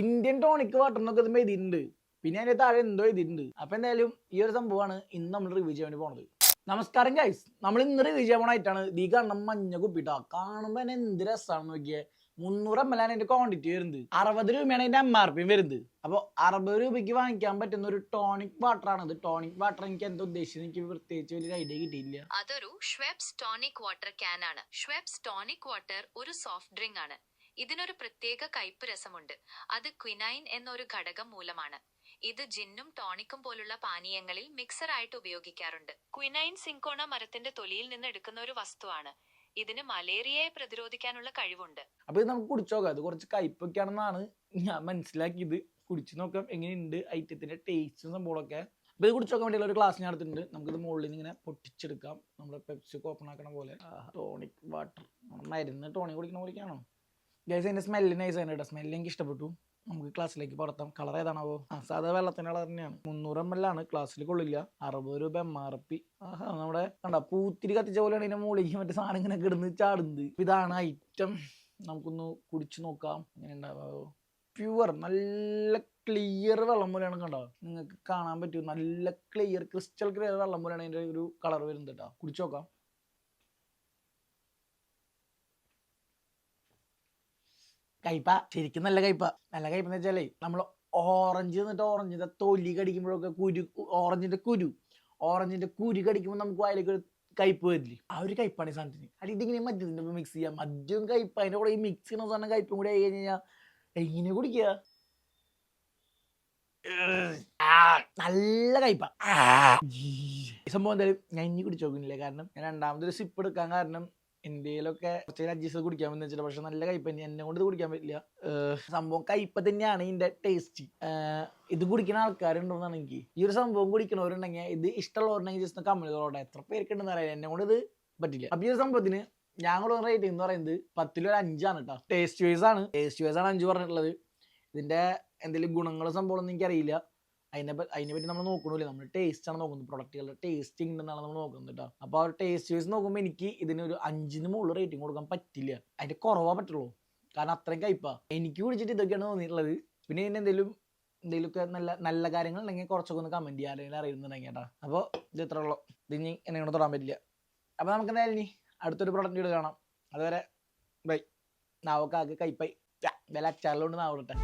Indian tonic water എന്നൊക്കെ ഇത് എഴുതിയിട്ടുണ്ട് പിന്നെ അതിന്റെ താഴെ എന്തോ എഴുതിയിട്ടുണ്ട്. അപ്പൊ എന്തായാലും ഈ ഒരു സംഭവമാണ് ഇന്ന് നമ്മൾ റിവ്യൂ ചെയ്യാൻ വേണ്ടി പോണത്. നമസ്കാരം ഗൈസ് നമ്മൾ ഇന്ന് റിവ്യൂ ചെയ്യാൻ പോണായിട്ടാണ് ദീ കാണണം മഞ്ഞ കുപ്പിട്ടാ? കാണുമ്പോ തന്നെ എന്ത് രസമാണെന്ന് നോക്കിയേ. മുന്നൂറ് എം എൽ ആണ് എന്റെ ക്വാണ്ടിറ്റി വരുന്നത്. അറുപത് രൂപയാണ് എന്റെ എം ആർ പി വരുന്നത്. അപ്പോൾ അറുപത് രൂപയ്ക്ക് വാങ്ങിക്കാൻ പറ്റുന്ന ഒരു ടോണിക് വാട്ടർ ആണ് ഇത് ടോണിക് വാട്ടർ എനിക്ക് എന്താ ഉദ്ദേശിച്ചത്? എനിക്ക് പ്രത്യേകിച്ച് വലിയ ഐഡിയ കിട്ടിയില്ല അതൊരു ഷ്വെബ്സ് ടോണിക് വാട്ടർ ക്യാൻ ആണ്. ഷ്വെബ്സ് ടോണിക് വാട്ടർ ഒരു സോഫ്റ്റ് ഡ്രിങ്ക് ആണ്. ഇതിനൊരു പ്രത്യേക കയ്പ് രസമുണ്ട്. അത് ക്വിനൈൻ എന്നൊരു ഘടകം മൂലമാണ്. ഇത് ജിന്നും ടോണിക്കും പോലുള്ള പാനീയങ്ങളിൽ മിക്സർ ആയിട്ട് ഉപയോഗിക്കാറുണ്ട്. ക്വിനൈൻ സിങ്കോണ മരത്തിന്റെ തൊലിയിൽ നിന്ന് എടുക്കുന്ന ഒരു വസ്തുവാണ്. ഇതിന് മലേറിയയെ പ്രതിരോധിക്കാനുള്ള കഴിവുണ്ട്. അപ്പൊ ഇത് നമുക്ക് കുടിച്ചു നോക്കാം. ഇത് കുറച്ച് കയ്പൊക്കെയാണെന്നാണ് ഞാൻ മനസ്സിലാക്കിയത്. കുടിച്ചു നോക്കാം എങ്ങനെയുണ്ട് ഐറ്റത്തിന്റെ ടേസ്റ്റും സംഭവമൊക്കെ അപ്പൊ ഇത് കുടിച്ചു നോക്കാൻ വേണ്ടിയുള്ള ഒരു ക്ലാസ് ഞാൻ എടുത്തിട്ടുണ്ട്. നമുക്കിത് മുകളിൽ നിന്ന് ഇങ്ങനെ പൊട്ടിച്ചെടുക്കാം. നമ്മുടെ പെപ്സി ഓപ്പൺ ആക്കണ പോലെ. ടോണിക് വാട്ടർ മരുന്ന് ടോണിക് കുടിക്കണ പോലെയാണോ ഗൈസ് അതിന്റെ സ്മെല്ല് നൈസ് ആണ് കേട്ടോ സ്മെല്ല് എനിക്ക് ഇഷ്ടപ്പെട്ടു. നമുക്ക് ക്ലാസ്സിലേക്ക് പുറത്താം കളർ ഏതാണാവോ? ആ സാധാ വെള്ളത്തിന്റെ കളർ തന്നെയാണ്. മുന്നൂറ് എം എൽ ആണ്. ക്ലാസ്സിൽ കൊള്ളില്ല. അറുപത് രൂപ എം ആർ പി ആഹാ നമ്മുടെ കണ്ട? പൂത്തിരി കത്തിച്ച പോലെയാണ് ഇതിന്റെ മുകളിലേക്ക് മറ്റേ സാധനം ഇങ്ങനെ കിടന്ന് ചാടുന്നത്. ഇതാണ് ഐറ്റം നമുക്കൊന്ന് കുടിച്ചു നോക്കാം. എങ്ങനെ ഉണ്ടാവോ പ്യുവർ നല്ല ക്ലിയർ വെള്ളം പോലെയാണ് കണ്ടോ? നിങ്ങൾക്ക് കാണാൻ പറ്റും. നല്ല ക്ലിയർ ക്രിസ്റ്റൽ ക്ലിയർ വെള്ളം പോലെയാണ് അതിന്റെ ഒരു കളർ വരുന്നത് കേട്ടോ കുടിച്ചു നോക്കാം. കയ്പ ശരിക്കും നല്ല കയ്പ. നല്ല കയ്പ എന്ന് വെച്ചാലേ നമ്മൾ ഓറഞ്ച് എന്നിട്ട് ഓറഞ്ചിന്റെ തൊലി കടിക്കുമ്പോഴൊക്കെ കുരു ഓറഞ്ചിന്റെ കുരു. ഓറഞ്ചിന്റെ കുരു കടിക്കുമ്പോൾ നമുക്ക് വായിലേക്ക് ഒരു കയ്പ് വരില്ലേ? ആ ഒരു കയ്പാണ് ഈ സാധനത്തിന്. അല്ല ഇതിങ്ങനെ മദ്യത്തിന്റെ മിക്സ് ചെയ്യാം. മദ്യവും കയ്പ അതിന്റെ കൂടെ ഈ മിക്സ് ചെയ്യുന്ന സാധനം കയ്പും കൂടെ ആയി കഴിഞ്ഞാൽ എങ്ങനെ കുടിക്കുക നല്ല കയ്പ. സംഭവം എന്തായാലും ഞാൻ ഇനി കുടിച്ചു നോക്കുന്നില്ല. കാരണം ഞാൻ രണ്ടാമതൊരു സിപ്പ് എടുക്കാൻ കാരണം ഇന്ത്യയിലൊക്കെ കുറച്ച് അഡ്ജസ്റ്റ് കുടിക്കാൻ പറ്റുന്ന വെച്ചിട്ട് പക്ഷെ നല്ല കയ്പ എന്നെ കൊണ്ട് ഇത് കുടിക്കാൻ പറ്റില്ല. സംഭവം കയ്പ തന്നെയാണ് ഇതിന്റെ ടേസ്റ്റ് ഇത് കുടിക്കുന്ന ആൾക്കാരുണ്ടോന്നാണ് എനിക്ക് ഈ ഒരു സംഭവം കുടിക്കണവരുണ്ടെങ്കിൽ ഇത് ഇഷ്ടമുള്ളവരുണ്ടെങ്കിൽ ജസ്റ്റ് കമ്പനികളോടെ എത്ര പേർക്കുണ്ടെന്ന് അറിയാം എന്നെ കൊണ്ട് ഇത് പറ്റില്ല. അപ്പൊ ഈ ഒരു സംഭവത്തിന് ഞങ്ങൾ റേറ്റിംഗ് എന്ന് പറയുന്നത് പത്തിലൊരു അഞ്ചാണ് കേട്ടോ ടേസ്റ്റ് വൈസ് ആണ്. ടേസ്റ്റ് വൈസ് ആണ് അഞ്ച് പറഞ്ഞിട്ടുള്ളത്. ഇതിന്റെ എന്തെങ്കിലും ഗുണങ്ങളോ സംഭവമൊന്നും എനിക്കറിയില്ല. അതിനെ അതിനെ പറ്റി നമ്മൾ നോക്കണില്ല? നമ്മൾ ടേസ്റ്റ് ആണ് നോക്കുന്നത്. പ്രൊഡക്റ്റുകളുടെ ടേസ്റ്റിംഗ് ഉണ്ടെന്നാണ് നമ്മൾ നോക്കുന്നത് കേട്ടോ അപ്പോൾ ആ ടേസ്റ്റ് വൈസ് നോക്കുമ്പോൾ എനിക്ക് ഇതിന് ഒരു അഞ്ചിന് മുകളിൽ റേറ്റിംഗ് കൊടുക്കാൻ പറ്റില്ല. അതിന്റെ കുറവാ പറ്റുള്ളൂ. കാരണം അത്രയും കയ്പാ. എനിക്ക് കുടിച്ചിട്ട് ഇതൊക്കെയാണ് തോന്നിയിട്ടുള്ളത്. പിന്നെ ഇതിന് എന്തെങ്കിലും എന്തെങ്കിലുമൊക്കെ നല്ല നല്ല കാര്യങ്ങൾ ഉണ്ടെങ്കിൽ കുറച്ചൊക്കെ ഒന്ന് കമന്റ് ചെയ്യാൻ അല്ലെങ്കിൽ അറിയുന്നുണ്ടെങ്കിൽ കേട്ടോ അപ്പോൾ ഇത് ഇത്ര ഉള്ളൂ. ഇത് ഇനി എന്നെ കൊണ്ട് തൊടാൻ പറ്റില്ല. അപ്പോൾ നമുക്ക് എന്തായാലും ഇനി അടുത്തൊരു പ്രൊഡക്റ്റ് വീട് കാണാം. അതുവരെ ബൈ നാവൊക്കെ ആകെ കയ്പായി. വില അച്ചാറിലോണ്ട് നാവിടട്ടെ